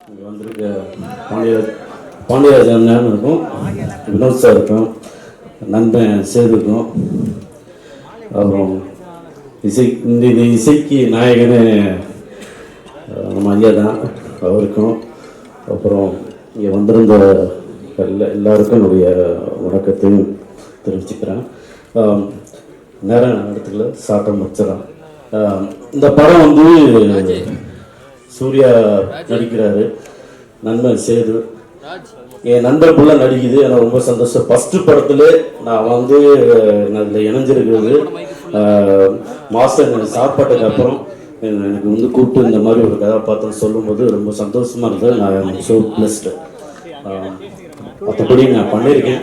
இங்கே வந்திருக்க பாண்டிய பாண்டியராஜன் அண்ணன் இருக்கும் வினோத் சார் இருக்கும் நண்பன் சேதுக்கும் அப்புறம் இசை இந்த இசைக்கு நாயகனே நம்ம ஐயா தான் அவருக்கும் அப்புறம் இங்கே வந்திருந்த எல்லா எல்லாருக்கும் என்னுடைய வணக்கத்தையும் தெரிவிச்சுக்கிறேன். நேரம் இடத்துல சாட்டம் வச்சிடறேன் இந்த படம் வந்து சூர்யா நடிக்கிறாரு. நண்பன் சேது. என் நண்பர் புள்ள நடிக்குது. எனக்கு ரொம்ப சந்தோஷம். ஃபர்ஸ்ட் படத்துல நான் வந்து இதில் இணைஞ்சிருக்கிறது. மாஸ்டர் சாப்பாட்டுக்கு அப்புறம் எனக்கு வந்து கூப்பிட்டு இந்த மாதிரி ஒரு கதாபாத்திரம் சொல்லும்போது ரொம்ப சந்தோஷமா இருந்தது. நான் ஸோ பிளஸ்டு மற்றபடி நான் பண்ணியிருக்கேன்.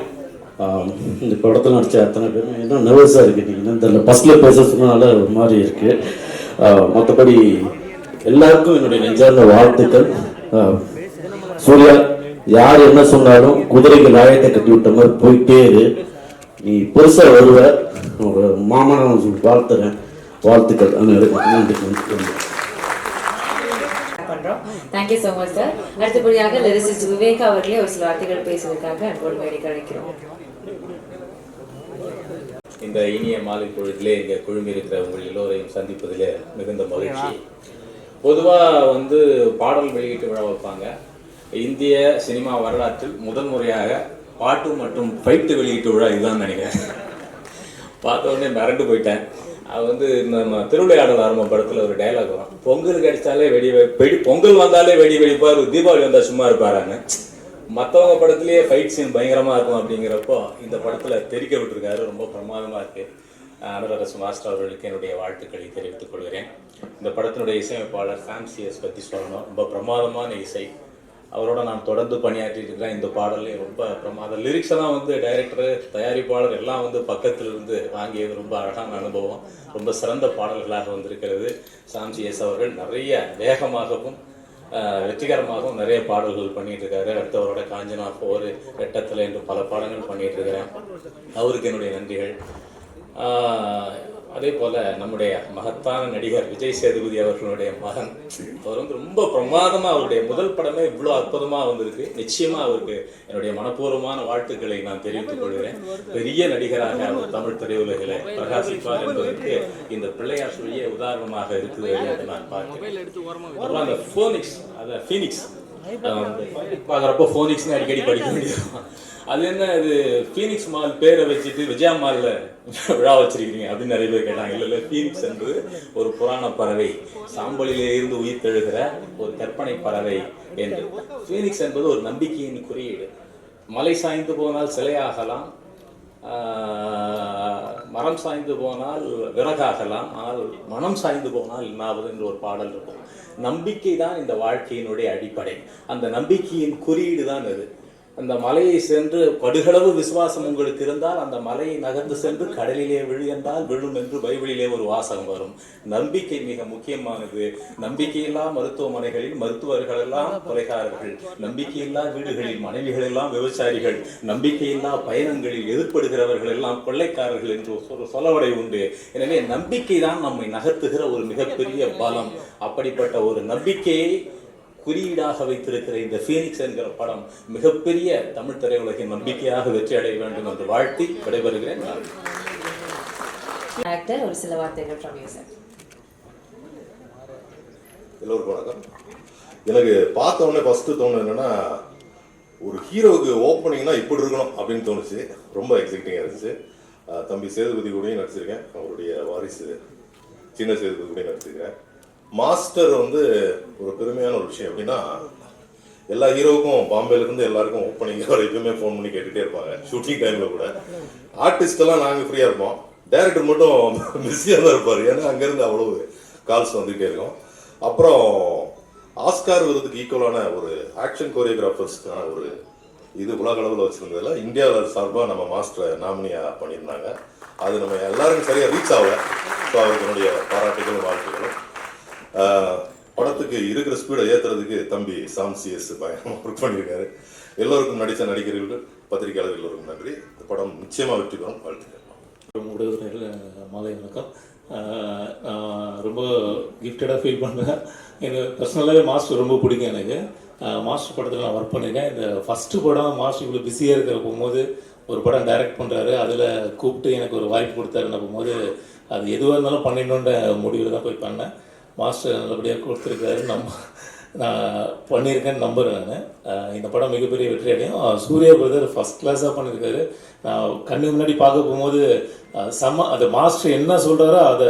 இந்த படத்தில் நடிச்ச அத்தனை பேரும் என்ன நர்வஸாக இருக்கு. நீங்கள் தெரியல. ஃபர்ஸ்ட்ல பேச சொன்னனால ஒரு மாதிரி இருக்கு. மற்றபடி எல்லாருக்கும் என்னுடைய நெஞ்சார்ந்த வாழ்த்துக்கள். சூர்யா யார் என்ன சொன்னாலும் குதிரைக்கு லாயத்தை கட்டி விட்ட மாதிரி போயிட்டே இரு. நீ பெருசா வருவ. மாமா நான் வாழ்த்துறேன். வாழ்த்துக்கள். பண்றோம். Thank you so much sir அடுத்தபடியாக லிரிசிஸ்ட் விவேக் அவர்களே ஒரு சில வார்த்தைகள் பேசுவதற்காக அன்போடு மேடைக்கு அழைக்கிறோம் இந்த இனிய மாலை பொழுதிலே இங்கே குழுமி இருக்கிற உங்கள் எல்லோரையும் சந்திப்பதிலே மிகுந்த மகிழ்ச்சி. பொதுவாக வந்து பாடல் வெளியீட்டு விழா வைப்பாங்க. இந்திய சினிமா வரலாற்றில் முதல் முறையாக பாட்டு மற்றும் ஃபைட்டு வெளியீட்டு விழா இதுதான் நினைக்கிறேன். பார்த்த உடனே மிரண்டு போயிட்டேன். அது வந்து நம்ம திருவிளையாடல் ஆரம்ப படத்தில் ஒரு டைலாக் வரும். பொங்கல் கிடைச்சாலே வெடி வெ- வெடி பொங்கல் வந்தாலே வெடி வெடிப்பார் தீபாவளி வந்தால் சும்மா இருப்பாரான்னு. மற்றவங்க படத்துலேயே ஃபைட் சீன் பயங்கரமாக இருக்கும் அப்படிங்கிறப்போ இந்த படத்தில் தெரிக்க விட்டுருக்காரு. ரொம்ப பிரமாதமாக இருக்குது அனுரரசு மாஸ்டர் அவர்களுக்கு என்னுடைய வாழ்த்துக்களை தெரிவித்துக் கொள்கிறேன். இந்த படத்தினுடைய இசையமைப்பாளர் சாம்சியஸ் பற்றி சொல்லணும். ரொம்ப பிரமாதமான இசை. அவரோட நான் தொடர்ந்து பணியாற்றிட்டு இருக்கிறேன். இந்த பாடல்லையும் ரொம்ப பிரமாதம். லிரிக்ஸ் எல்லாம் வந்து டைரக்டர் தயாரிப்பாளர் எல்லாம் வந்து பக்கத்தில் இருந்து வாங்கியது ரொம்ப அழகான அனுபவம். ரொம்ப சிறந்த பாடல்களாக வந்திருக்கிறது. சாம்சி எஸ் அவர்கள் நிறைய வேகமாகவும் வெற்றிகரமாகவும் நிறைய பாடல்கள் பண்ணிட்டு இருக்காரு அடுத்தவரோட காஞ்சனா போர் வெட்டத்தில் என்று பல பாடங்கள் பண்ணிட்டு இருக்கிறேன் அவருக்கு என்னுடைய நன்றிகள். அதே போல நம்முடைய மகத்தான நடிகர் விஜய் சேதுபதி அவர்களுடைய மகன். அவர் வந்து ரொம்ப பிரமாதமா அவருடைய முதல் படமே இவ்வளோ அற்புதமா வந்திருக்கு. நிச்சயமா அவருக்கு என்னுடைய மனப்பூர்வமான வாழ்த்துக்களை நான் தெரிவித்துக் கொள்கிறேன். பெரிய நடிகராக அவர் தமிழ் திரையுலகில் பிரகாசிப்பார் என்பதற்கு இந்த பிள்ளையார் சொல்லிய உதாரணமாக இருக்குது என்று நான் பார்க்கிறேன். அந்த ஃபோனிக்ஸ் அந்த ஃபீனிக்ஸ் பார்க்குறப்போ ஃபோனிக்ஸ்னு அடிக்கடி படிக்க வேண்டியது அது என்ன இது ஃபீனிக்ஸ் மால் பேரை வச்சுட்டு விஜயா மால்ல விழா வச்சிருக்கீங்க அப்படின்னு நிறைய பேர் கேட்டாங்க. இல்லை இல்லை ஃபீனிக்ஸ் என்பது ஒரு புராண பறவை. சாம்பலிலே இருந்து உயிர் தெழுகிற ஒரு கற்பனை பறவை என்று. ஃபீனிக்ஸ் என்பது ஒரு நம்பிக்கையின் குறியீடு. மலை சாய்ந்து போனால் சிலையாகலாம். மரம் சாய்ந்து போனால் விறகாகலாம். ஆனால் மனம் சாய்ந்து போனால் இன்னாவது என்று ஒரு பாடல் இருக்கும். நம்பிக்கை தான் இந்த வாழ்க்கையினுடைய அடிப்படை. அந்த நம்பிக்கையின் குறியீடு தான் அது. அந்த மலையை சென்று படுகளவு விசுவாசம் உங்களுக்கு இருந்தால் அந்த மலையை நகர்ந்து சென்று கடலிலே விழு என்றால் விழும் என்று பைபிளிலே ஒரு வாசகம் வரும். நம்பிக்கை மிக முக்கியமானது. நம்பிக்கையில்லா மருத்துவமனைகளில் மருத்துவர்கள் எல்லாம் கொலைகாரர்கள். நம்பிக்கையில்லா வீடுகளில் மனைவிகள் எல்லாம் விவசாயிகள் நம்பிக்கையில்லா பயணங்களில் எதிர்ப்படுகிறவர்கள் எல்லாம் கொள்ளைக்காரர்கள் என்று ஒரு சொலவடை உண்டு. எனவே நம்பிக்கை தான் நம்மை நகர்த்துகிற ஒரு மிகப்பெரிய பலம். அப்படிப்பட்ட ஒரு நம்பிக்கையை குறியீடாக வைத்திருக்கிற இந்த ஃபீனிக்ஸ் என்கிற படம் மிகப்பெரிய தமிழ் திரையுலகின் நம்பிக்கையாக வெற்றி அடைய வேண்டும் என்று வாழ்த்தி விடைபெறுகிறேன். ஆக்டர் ஒரு சில வார்த்தைகள் எல்லோருக்கும் வணக்கம். எனக்கு பார்த்த உடனே ஃபஸ்ட்டு தோணுது என்னன்னா ஒரு ஹீரோவுக்கு ஓப்பனிங்னா இப்படி இருக்கணும் அப்படின்னு தோணுச்சு. ரொம்ப எக்ஸைட்டிங்காக இருந்துச்சு. தம்பி சேதுபதி கூடயும் நடிச்சிருக்கேன். அவருடைய வாரிசு சின்ன சேதுபதி கூடயும் நடிச்சிருக்கேன். மாஸ்டர் வந்து ஒரு பெருமையான ஒரு விஷயம் எப்படின்னா எல்லா ஹீரோவுக்கும் பாம்பேல இருந்து எல்லாருக்கும் ஓப்பனிங் வரைக்குமே ஃபோன் பண்ணி கேட்டுகிட்டே இருப்பாங்க. ஷூட்டிங் டைம்ல கூட. ஆர்டிஸ்ட் எல்லாம் நாங்க ஃப்ரீயா இருப்போம். டைரக்டர் மட்டும் பிஸியாக தான் இருப்பாரு. ஏன்னா அங்கிருந்து அவ்வளவு கால்ஸ் வந்துகிட்டே இருக்கும். அப்புறம் ஆஸ்கார் விருதுக்கு ஈக்குவலான ஒரு ஆக்ஷன் கோரியோகிராஃபர்ஸ்க்கான ஒரு இது உலக அளவில் வச்சிருந்ததுல இந்தியாவில் சார்பாக நம்ம மாஸ்டரை நாமினியா பண்ணியிருந்தாங்க. அது நம்ம எல்லாருக்கும் சரியா ரீச் ஆகல. ஸோ அவருக்கு என்னுடைய பாராட்டுகளும் வாழ்த்துக்களும் படத்துக்கு இருக்கிற ஸ்பீடை ஏற்றுறதுக்கு தம்பி சாம் சிஎஸ் பயங்கரமாக ஒர்க் பண்ணியிருக்காரு. எல்லோருக்கும் நடித்த நடிகர்கள் பத்திரிகையாளர் எல்லோருக்கும் நன்றி. இந்த படம் நிச்சயமாக வெற்றி பெறும். வாழ்த்துக்கள். ஊடகர்கள் மாலை வணக்கம். ரொம்ப கிஃப்டடாக ஃபீல் பண்ணுறேன் எனக்கு பர்சனலாகவே மாஸ்டர் ரொம்ப பிடிக்கும் எனக்கு. மாஸ்டர் படத்தில் நான் ஒர்க் பண்ணியிருக்கேன். இந்த ஃபஸ்ட்டு படம் மாஸ்டர் இவ்வளோ பிஸியாக இருக்கிற போகும்போது ஒரு படம் டைரக்ட் பண்ணுறாரு அதில் கூப்பிட்டு எனக்கு ஒரு வாய்ப்பு கொடுத்தாருன்னு போகும்போது அது எதுவாக இருந்தாலும் பண்ணிடணுன்ற முடிவில் தான் போய் பண்ணேன். மாஸ்டர் நல்லபடியாக கொடுத்துருக்காரு நம்ம நான் பண்ணியிருக்கேன்னு நம்புகிறேன் நான். இந்த படம் மிகப்பெரிய வெற்றி அடையும் சூர்யா பிரதர் ஃபஸ்ட் கிளாஸாக பண்ணியிருக்காரு. நான் கண்ணு முன்னாடி பார்க்க போகும்போது செம்ம அது மாஸ்டர் என்ன சொல்கிறாரோ அதை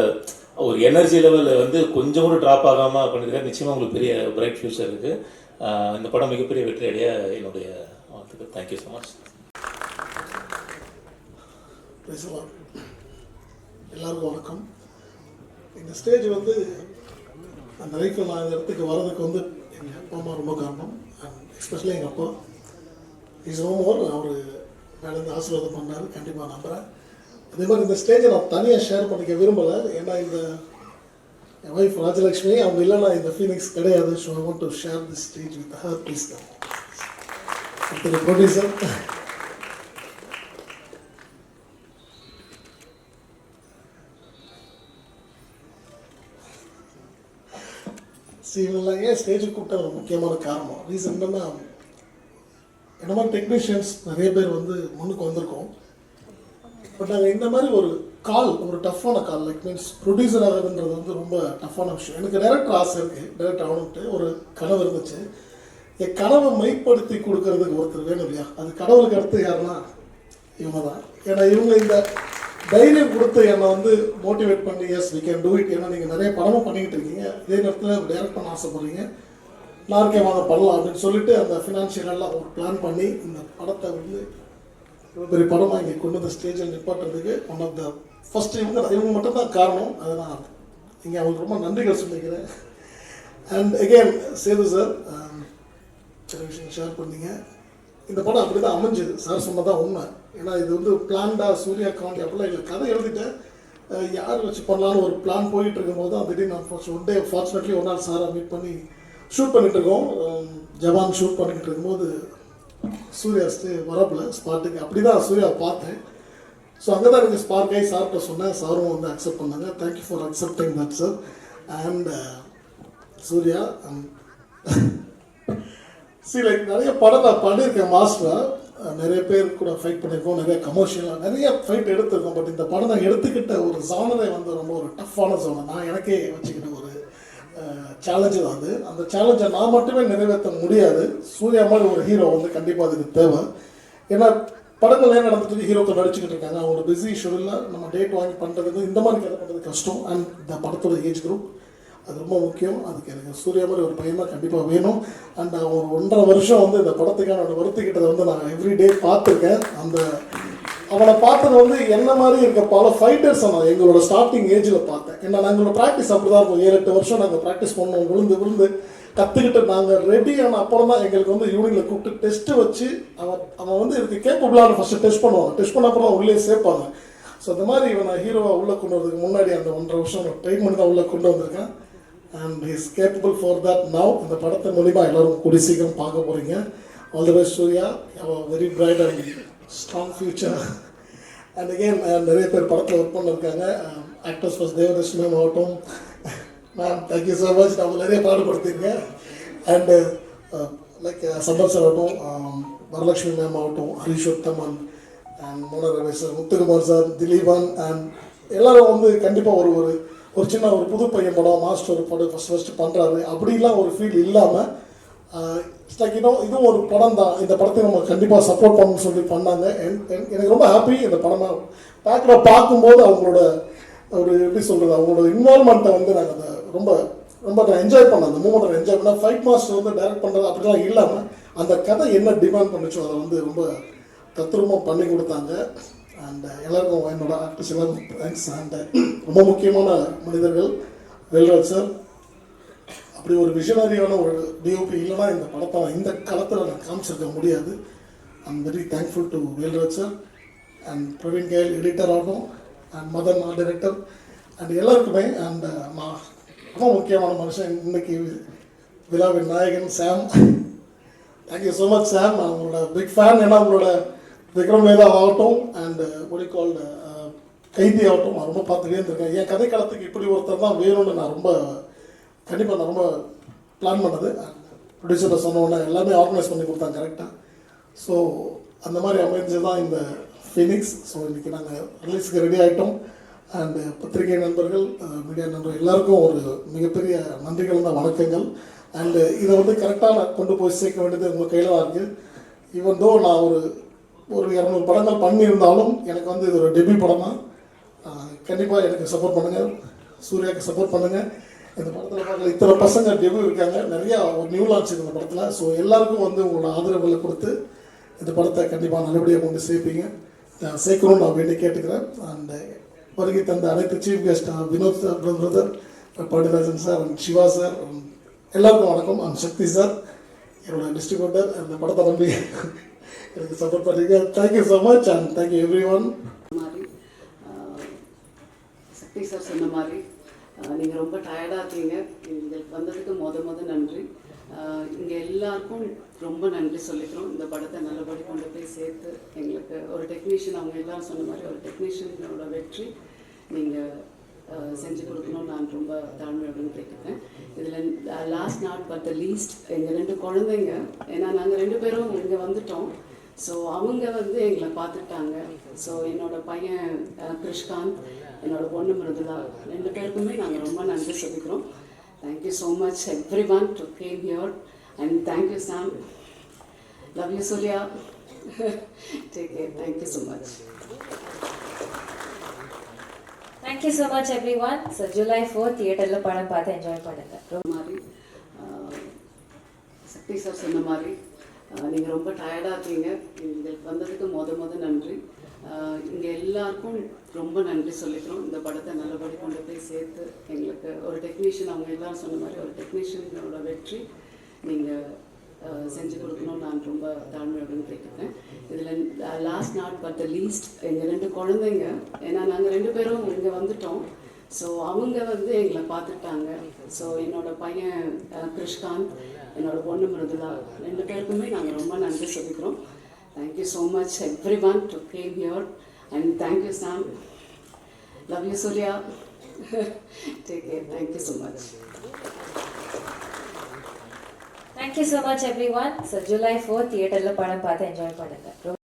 ஒரு எனர்ஜி லெவலில் வந்து கொஞ்சம் கூட ட்ராப் ஆகாமல் பண்ணியிருக்காரு. நிச்சயமாக உங்களுக்கு பெரிய பிரைட் ஃபியூச்சர் இருக்குது இந்த படம் மிகப்பெரிய வெற்றி அடைய என்னுடைய வாழ்த்துக்கள். தேங்க்யூ ஸோ மச் பேசலாம். எல்லாருக்கும் வணக்கம். இந்த ஸ்டேஜ் வந்து அந்த லைஃப்பில் நான் இந்த இடத்துக்கு வர்றதுக்கு வந்து எங்கள் அப்பா அம்மா ரொம்ப காரணம். அண்ட் எஸ்பெஷலி எங்கள் அப்பா. இஸ் நோ மோர் அவர் மேலேருந்து ஆசீர்வாதம் பண்ணார். கண்டிப்பாக நம்புகிறேன் அதே மாதிரி இந்த ஸ்டேஜை நான் தனியாக ஷேர் பண்ணிக்க விரும்பலை. ஏன்னா இந்த என் ஒய்ஃப் ராஜலக்ஷ்மி அவங்க இல்லைனா இந்த ஃபீலிங்ஸ் கிடையாது. So I want to share the stage with her please அடுத்தது ப்ரொடியூசர் சரி ஏன் ஸ்டேஜுக்கு கூப்பிட்ட ஒரு முக்கியமான காரணம்? ரீசன் என்னன்னா என்ன மாதிரி டெக்னீஷியன்ஸ் நிறைய பேர் வந்து முன்னுக்கு வந்திருக்கோம். பட் நாங்கள் இந்த மாதிரி ஒரு கால் ஒரு டஃப்பான கால் லைக் மீன்ஸ் ப்ரொடியூசர் ஆகுதுன்றது வந்து ரொம்ப டஃப்பான விஷயம். எனக்கு டேரக்டர் ஆசை இருக்குது டேரக்டர் ஆகணும்ட்டு. ஒரு கனவு இருந்துச்சு. என் கனவை மைப்படுத்தி கொடுக்கறதுக்கு ஒருத்தர் வேணும் இல்லையா? அது கடவுளுக்கு அடுத்து யாருன்னா இவங்க தான் ஏன்னா இவங்க இந்த தைரியம் கொடுத்து என்னை வந்து மோட்டிவேட் பண்ணி yes we can do it ஏன்னா நீங்கள் நிறைய படமும் பண்ணிக்கிட்டு இருக்கீங்க. இதே நேரத்தில் டைரக்ட் பண்ண ஆசைப்படுறீங்க. நான் வாங்க பண்ணலாம் அப்படின்னு சொல்லிட்டு அந்த ஃபினான்ஷியலெல்லாம் ஒரு பிளான் பண்ணி இந்த படத்தை வந்து இவ்வளோ பெரிய படமாக இங்கே கொண்டு வந்த ஸ்டேஜில் நிப்பாட்டுறதுக்கு ஒன் ஆஃப் த ஃபஸ்ட்டு இவங்க இவங்க மட்டும் தான் காரணம் அதுதான் இங்கே அவங்களுக்கு ரொம்ப நன்றிகள் சொல்லிக்கிறேன். அண்ட் எகெயின் சேது சார் சில விஷயம் ஷேர் பண்ணீங்க. இந்த படம் அப்படி தான் அமைஞ்சுது. சார் சொன்னதான் உண்மை. ஏன்னா இது வந்து பிளான்டா சூர்யா காண்டி அப்படிலாம் இல்லை. கதை எழுதிட்டேன். யார் வச்சு பண்ணலான்னு ஒரு பிளான் போயிட்டு இருக்கும்போது தான் திடீர்னு நான் ஒன் டே ஃபார்ச்சுனேட்லி ஒரு நாள் சாரை மீட் பண்ணி ஷூட் பண்ணிட்டு இருக்கோம். ஜவான் ஷூட் பண்ணிகிட்டு இருக்கும்போது சூர்யா ஸ்டே வரப்பில் ஸ்பாட்டுக்கு அப்படி தான் சூர்யா பார்த்தேன். ஸோ அங்கே தான் எனக்கு ஸ்பார்க் ஆகி சார்கிட்ட சொன்னேன். சாரும் வந்து அக்செப்ட் பண்ணாங்க. Thank you for accepting that sir and Suriya see like நிறைய படம் நான் பண்ணியிருக்கேன் மாஸ்டராக நிறைய பேர் கூட ஃபைட் பண்ணியிருக்கோம் நிறைய கமர்ஷியலாக நிறைய ஃபைட் எடுத்திருக்கோம். பட் இந்த படம் நான் எடுத்துக்கிட்ட ஒரு ஜானரை வந்து ரொம்ப ஒரு டஃப்பான ஜோனை நான் எனக்கே வச்சுக்கிட்ட ஒரு சேலஞ்சு தான் அது. அந்த சேலஞ்சை நான் மட்டுமே நிறைவேற்ற முடியாது. சூர்யா மாதிரி ஒரு ஹீரோ வந்து கண்டிப்பாக அதுக்கு தேவை. ஏன்னா படங்கள் ஏன் நடந்துட்டு ஹீரோக்கு ஹீரோக்கள் நடிச்சுக்கிட்டு இருக்காங்க. அவங்களோட பிஸி ஷெடியூலில் நம்ம டேட் வாங்கி பண்ணுறதுக்கு இந்த மாதிரி கதை பண்ணுறது கஷ்டம். அண்ட் இந்த படத்தோட ஏஜ் குரூப் அது ரொம்ப முக்கியம். அதுக்கு எனக்கு சூர்யா மாதிரி ஒரு பையன் தான் கண்டிப்பாக வேணும். அண்ட் அவன் ஒரு ஒன்றரை வருஷம் வந்து இந்த படத்துக்கான வருத்திக்கிட்டதை வந்து நான் எவ்ரிடே பார்த்துருக்கேன். அந்த அவனை பார்த்தது வந்து என்ன மாதிரி இருக்க பல ஃபைட்டர்ஸை நான் எங்களோட ஸ்டார்டிங் ஏஜில் பார்த்தேன். ஏன்னா நாங்களோட ப்ராக்டிஸ் அப்படி தான் இருக்கும் ஏழு எட்டு வருஷம் நாங்கள் ப்ராக்டிஸ் பண்ணோம். விழுந்து விழுந்து கற்றுக்கிட்டு நாங்கள் ரெடி ஆன அப்புறம் தான் எங்களுக்கு வந்து யூனியில் கூப்பிட்டு டெஸ்ட்டு வச்சு அவன் அவன் வந்து இதுக்கு கேப்பபிளான ஃபஸ்ட்டு டெஸ்ட் பண்ணுவாங்க டெஸ்ட் பண்ண அப்புறம் உள்ளே சேர்ப்பாங்க. ஸோ இந்த மாதிரி இவன் ஹீரோவாக உள்ளே கொண்டு வரதுக்கு முன்னாடி அந்த ஒன்றரை வருஷம் ட்ரைன் பண்ணி தான் உள்ளே கொண்டு வந்திருக்கேன். And is capable for that now இந்த படத்தின் மூலிமா எல்லாரும் கூடி சீக்கிரம் பார்க்க போகிறீங்க all the best Suriya. Very bright and strong future and again நிறைய பேர் படத்தில் ஒர்க் பண்ணிருக்காங்க. ஆக்டர்ஸ் ஃபர்ஸ்ட் தேவதர்ஷ் மேம் ஆகட்டும் ma'am thank you so much அவங்க நிறைய பாடுபடுத்திருங்க அண்டு லைக் சந்தர் சார் ஆகட்டும் வரலட்சுமி மேம் ஆகட்டும் ஹரிஷ் உத்தமன் அண்ட் மோன Ramesh sir Muthukumar sir Dhileepan and எல்லாரும் வந்து கண்டிப்பாக ஒரு ஒரு ஒரு சின்ன ஒரு புது பையன் படம் மாஸ்டர் ஒரு படம் ஃபஸ்ட் ஃபஸ்ட்டு பண்ணுறாரு அப்படிலாம் ஒரு ஃபீல் இல்லாமல் லைக் இன்னும் இதுவும் ஒரு படம் தான். இந்த படத்தை நம்ம கண்டிப்பாக சப்போர்ட் பண்ணணும்னு சொல்லி பண்ணாங்க. என்- என்- எனக்கு ரொம்ப ஹாப்பி இந்த படமாக பேக்கில் பார்க்கும்போது அவங்களோட ஒரு எப்படி சொல்கிறது அவங்களோட இன்வால்மெண்ட்டை வந்து நாங்கள் அந்த ரொம்ப ரொம்ப நான் என்ஜாய் பண்ணேன். அந்த மூமெண்ட் என்ஜாய் பண்ணேன். ஃபைட் மாஸ்டர் வந்து டைரக்ட் பண்ணுறது அப்படிலாம் இல்லாமல் அந்த கதை என்ன டிமாண்ட் பண்ணுச்சோ அதை வந்து ரொம்ப தத்ரூபமாக பண்ணி கொடுத்தாங்க. அண்ட் uh, எல்லாருக்கும் என்னோட ஆர்டிஸ்ட் எல்லாருக்கும் தேங்க்ஸ் அண்ட் uh, ரொம்ப முக்கியமான மனிதர்கள் வேல்ராஜ் சார் அப்படி ஒரு விஷனரியான ஒரு டிஓபி இல்லைன்னா இந்த படத்தை இந்த காலத்தில் நான் காமிச்சிருக்க முடியாது. I'm very thankful to Velraj sir and Praveen KL editor ஆகும். And Madan art director and எல்லாருக்குமே அண்ட் uh, ரொம்ப முக்கியமான மனுஷன் இன்னைக்கு விழாவின் நாயகன் Sam. Thank you so much sir நான் உங்களோட பிக் ஃபேன் ஏன்னா உங்களோட விக்ரம் வேதா ஆகட்டும் அண்ட் ஒடிகால் uh, uh, கைதி ஆகட்டும் நான் ரொம்ப பார்த்துட்டே இருந்திருக்கேன். என் கதைக்காலத்துக்கு இப்படி ஒருத்தர் தான் வேணும்னு நான் ரொம்ப கண்டிப்பாக நான் ரொம்ப பிளான் பண்ணது. ப்ரொடியூசரை சொன்னோன்னே எல்லாமே ஆர்கனைஸ் பண்ணி கொடுத்தாங்க கரெக்டாக ஸோ அந்த மாதிரி அமைஞ்சது தான் இந்த ஃபினிக்ஸ் ஸோ இன்றைக்கி நாங்கள் ரிலீஸ்க்கு ரெடி ஆகிட்டோம் அண்டு uh, பத்திரிகை நண்பர்கள் மீடியா நண்பர்கள் எல்லாருக்கும் ஒரு மிகப்பெரிய நன்றிகள் தான் வணக்கங்கள். அண்டு இதை வந்து கரெக்டாக கொண்டு போய் சேர்க்க வேண்டியது உங்கள் கையில் தான் இருக்குது ஈவன் தோ நான் ஒரு ஒரு இரநூறு படங்கள் பண்ணியிருந்தாலும் எனக்கு வந்து இது ஒரு டெபியூ படம். தான் கண்டிப்பாக எனக்கு சப்போர்ட் பண்ணுங்கள் சூர்யாவுக்கு சப்போர்ட் பண்ணுங்கள் இந்த படத்தில் பார்க்குற இத்தனை பசங்க டெபியூ இருக்காங்க. நிறையா ஒரு நியூ லான்ச் இந்த படத்தில். ஸோ எல்லாருக்கும் வந்து உங்களோட ஆதரவுகளை கொடுத்து இந்த படத்தை கண்டிப்பாக நல்லபடியாக கொண்டு சேர்ப்பீங்க. நான் சேர்க்கணும்னு நான் வேண்டி கேட்டுக்கிறேன். அண்ட் வருகை தந்த அனைத்து chief guest Vinoth sir brother Pandiarajan sir and Siva sir எல்லாருக்கும் வணக்கம். அண்ட் சக்தி சார் என்னோட டிஸ்ட்ரிபியூட்டர் அந்த படத்தை நம்பி எனக்கு சப்போர்ட் பண்ணுறீங்க thank you so much and thank you everyone மாதிரி சக்தி சார் சொன்ன மாதிரி நீங்கள் ரொம்ப டயர்டாக இருக்கீங்க. எங்களுக்கு வந்ததுக்கு மொத மொத நன்றி. இங்கே எல்லாருக்கும் ரொம்ப நன்றி சொல்லிக்கிறோம். இந்த படத்தை நல்லபடி கொண்டு போய் சேர்த்து எங்களுக்கு ஒரு டெக்னீஷியன் அவங்க எல்லாரும் சொன்ன மாதிரி ஒரு டெக்னீஷியனோட வெற்றி. நீங்கள் செஞ்சு கொடுக்கணும்னு நான் ரொம்ப தாழ்மையுடன் கேட்குறேன் இதில் last not but the least எங்கள் ரெண்டு குழந்தைங்க ஏன்னா நாங்கள் ரெண்டு பேரும் இங்கே வந்துட்டோம். ஸோ அவங்க வந்து எங்களை பார்த்துட்டாங்க ஸோ என்னோட பையன் கிருஷ்காந்த் என்னோட பொண்ணு மிருதுலா ரெண்டு பேருக்குமே நாங்கள் ரொம்ப நன்றி சொல்லிக்கிறோம். Thank you so much everyone to came here and thank you Sam love you Suriya take care thank you so much thank you so much everyone so July four தியேட்டரில் படம் பார்த்து என்ஜாய் பண்ணுங்கள் மாதிரி சக்தி சார் சொன்ன மாதிரி நீங்கள் ரொம்ப டயர்டாக இருக்கீங்க. எங்களுக்கு வந்ததுக்கு மொத மொத நன்றி. இங்கே எல்லாருக்கும் ரொம்ப நன்றி சொல்லிக்கிறோம். இந்த படத்தை நல்லபடி கொண்டு போய் சேர்த்து எங்களுக்கு ஒரு டெக்னீஷியன் அவங்க எல்லாரும் சொன்ன மாதிரி ஒரு டெக்னீஷியனோட வெற்றி. நீங்கள் செஞ்சு கொடுக்கணும்னு நான் ரொம்ப தாழ்மையுடன் கேட்குறேன் இதில் last not but the least எங்கள் ரெண்டு குழந்தைங்க ஏன்னா நாங்கள் ரெண்டு பேரும் இங்கே வந்துட்டோம். ஸோ அவங்க வந்து எங்களை பார்த்துட்டாங்க ஸோ என்னோட பையன் கிருஷ்காந்த் என்னோட பொண்ணு மிருதுலா ரெண்டு பேருக்குமே நாங்கள் ரொம்ப நன்றி சொல்லிக்கிறோம். Thank you so much everyone to came here and thank you Sam love you Suriya take care thank you so much thank you so much everyone so July four தியேட்டரில் படம் பார்த்து என்ஜாய் பண்ணுங்கள்